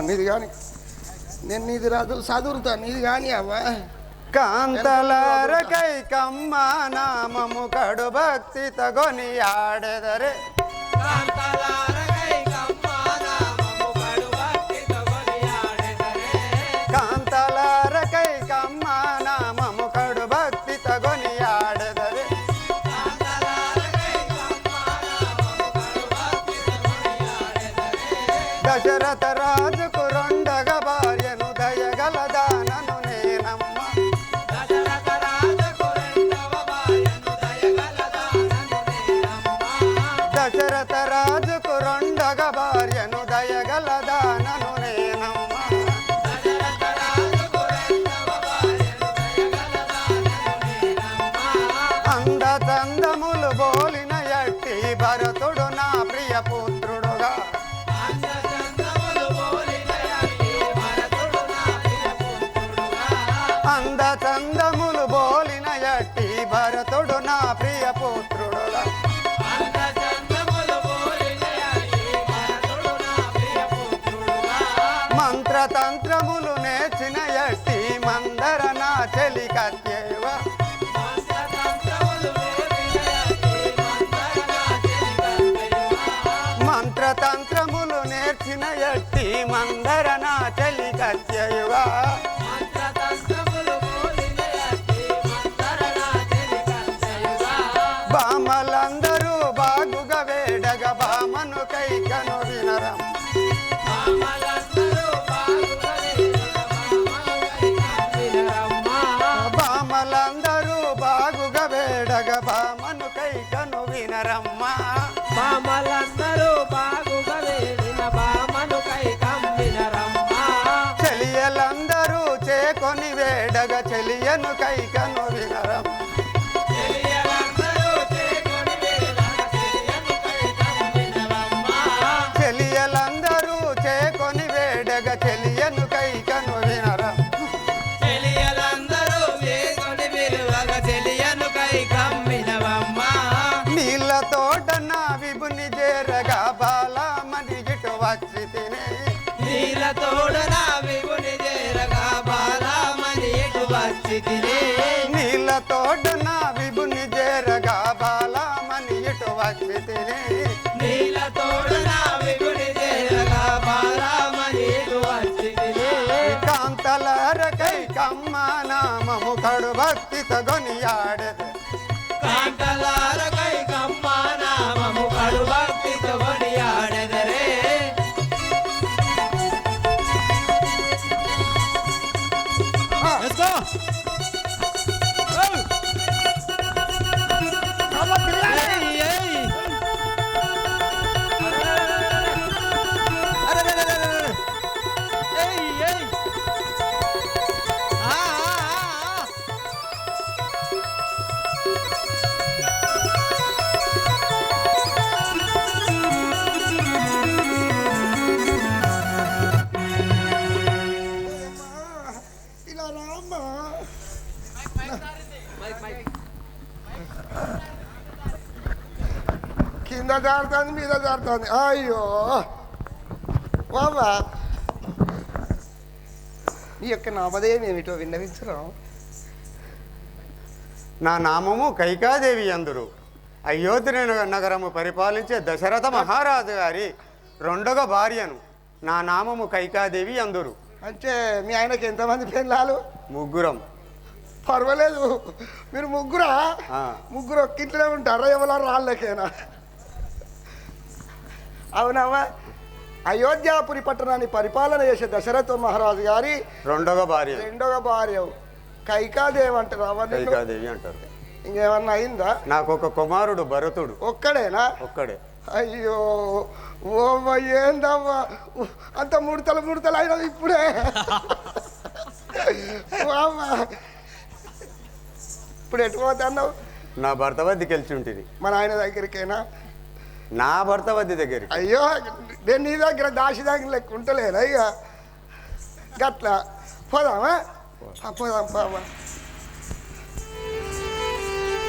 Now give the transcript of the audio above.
నీది కానీ నేను నీది రాదు చదువుతా నీది కానీ అవ్వా. కాంతలారకై కమ్మ నామము కడు భక్తి తగొని ఆడెదరే. కాంతలారకై కమ్మ నామము కడు భక్తి తగొని ఆడెదరే. దశరథ గట్టి భరతుడు నా ప్రియ పుత్రుడు మంత్రతంత్రములు నేర్చిన ఎట్టి మందర నా చెలి మంత్రతంత్రములు నేర్చిన ఎట్టి మందర బామను కైకను వినరమ్మా. మామలందరూ బాగుగా వేడిన బామను కై కమ్మినరమ్మా చెలియలందరూ చేకొని వేడగ చెలియను కైకను తినే కాంతలారకై కమ్మ నామము కడు భక్తి తగొని కింద జారుతుంది మీద జారుతుంది. అయ్యో! బాబా! నీ యొక్క నామధేయం ఏమిటో విన్నవించడం నా నామము కైకాదేవి అందురు అయోధ్య నగరము పరిపాలించే దశరథ మహారాజు గారి రెండవ భార్యను. నా నామము కైకాదేవి అందురు అంటే మీ ఆయనకి ఎంతమంది పిల్లలు ముగ్గురం. పర్వాలేదు. మీరు ముగ్గురా. ముగ్గురు ఒక్క ఇంట్లోనే ఉంటారా? ఎవరో రాళ్ళకేనా? అవునమ్మా. అయోధ్యాపురి పట్టణాన్ని పరిపాలన చేసే దశరథ మహారాజు గారి రెండవ భార్య. రెండవ భార్య. కైకాదేవి అంటారు. అవన్నీ కైకాదేవి అంటారు. ఇంకేమన్నా అయిందా? నాకు ఒక కుమారుడు భరతుడు. ఒక్కడేనా? ఒక్కడే. అయ్యో ఓ ఏందమ్మా? అంత ముడతలు ముడతలు అయినా ఇప్పుడే. ఇప్పుడు ఎటు పోతున్నావు? నా భర్త వద్దకి వెళ్ళి ఉంటుంది మన ఆయన దగ్గరికేనా? నా భర్త వద్ద దగ్గరికి. అయ్యో నేను నీ దగ్గర దాసి దగ్గర లెక్క ఉంటలేనా ఇక? గట్ల. పోదామా? పోదాం పామా